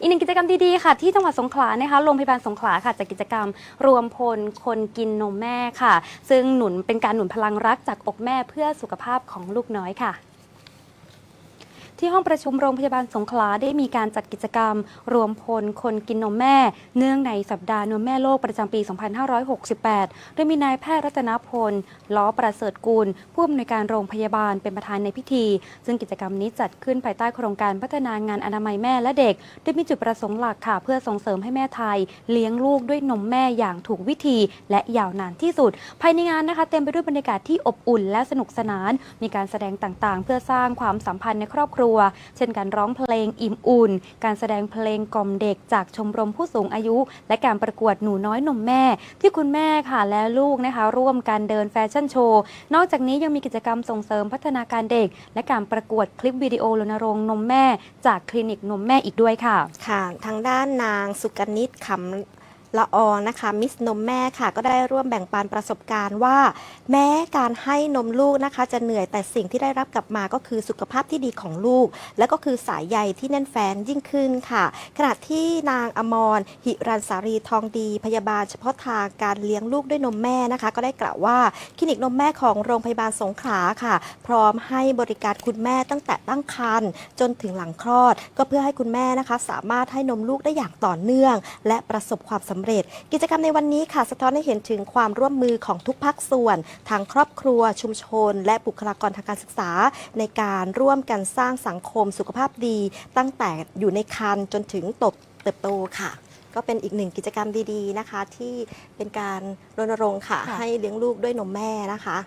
อีกหนึ่งกิจกรรมดีๆค่ะ ที่จังหวัดสงขลานะคะโรงพยาบาลสงขลาค่ะจากกิจกรรมรวมพลคนกินนมแม่ค่ะ ซึ่งหนุนเป็นการหนุนพลังรักจากอกแม่เพื่อสุขภาพของลูกน้อยค่ะ ที่ห้องประชุมโรงพยาบาลสงขลาได้มีการจัดกิจกรรม รวมพลคนกินนมแม่ เนื่องในสัปดาห์นมแม่โลกประจำปี 2568 โดยมีนายแพทย์รัตนพล ล้อประเสริฐกุลผู้อำนวยการโรงพยาบาลเป็นประธานในพิธี ซึ่งกิจกรรมนี้จัดขึ้นภายใต้โครงการพัฒนางานอนามัยแม่และเด็ก โดยมีจุดประสงค์หลักค่ะ เพื่อส่งเสริมให้แม่ไทย เลี้ยงลูกด้วยนมแม่อย่างถูกวิธี และยาวนานที่สุด ภายในงานนะคะ เต็มไปด้วยบรรยากาศที่อบอุ่น และสนุกสนาน มีการแสดงต่างๆ เพื่อสร้างความสัมพันธ์ในครอบครัวเช่นการร้องเพลงอิ่มอุ่น การแสดงเพลงกล่อมเด็กจากชมรมผู้สูงอายุ และการประกวดหนูน้อยนมแม่ ที่คุณแม่ค่ะและลูกนะคะ ร่วมกันเดินแฟชั่นโชว์ นอกจากนี้ยังมีกิจกรรมส่งเสริมพัฒนาการเด็ก และการประกวดคลิปวิดีโอรณรงค์นมแม่ จากคลินิกนมแม่อีกด้วยค่ะ ค่ะ ทางด้านนางสุกนิตขำ ละอองนะคะมิสนมแม่ค่ะ ก็ได้ร่วมแบ่งปันประสบการณ์ว่า แม้การให้นมลูกนะคะ จะเหนื่อยแต่สิ่งที่ได้รับกลับมาก็คือสุขภาพที่ดีของลูก และก็คือสายใยที่แน่นแฟนยิ่งขึ้นค่ะ ขณะที่นางอมร หิรันสารีทองดี พยาบาลเฉพาะทางการเลี้ยงลูกด้วยนมแม่นะคะ ก็ได้กล่าวว่าคลินิกนมแม่ของโรงพยาบาลสงขลาค่ะ พร้อมให้บริการคุณแม่ตั้งแต่ตั้งครรภ์จนถึงหลังคลอด ก็เพื่อให้คุณแม่นะคะ สามารถให้นมลูกได้อย่างต่อเนื่อง และประสบความสำเร็จ กิจกรรมในวันนี้ค่ะ สะท้อนให้เห็นถึงความร่วมมือของทุกภาคส่วนทางครอบครัว ชุมชน และบุคลากรทางการศึกษา ในการร่วมกันสร้างสังคมสุขภาพดี ตั้งแต่อยู่ในครรภ์จนถึงโตบเติบโตค่ะ ก็เป็นอีกหนึ่งกิจกรรมดีๆนะคะ ที่เป็นการรณรงค์ค่ะค่ะให้เลี้ยงลูกด้วยนมแม่นะคะ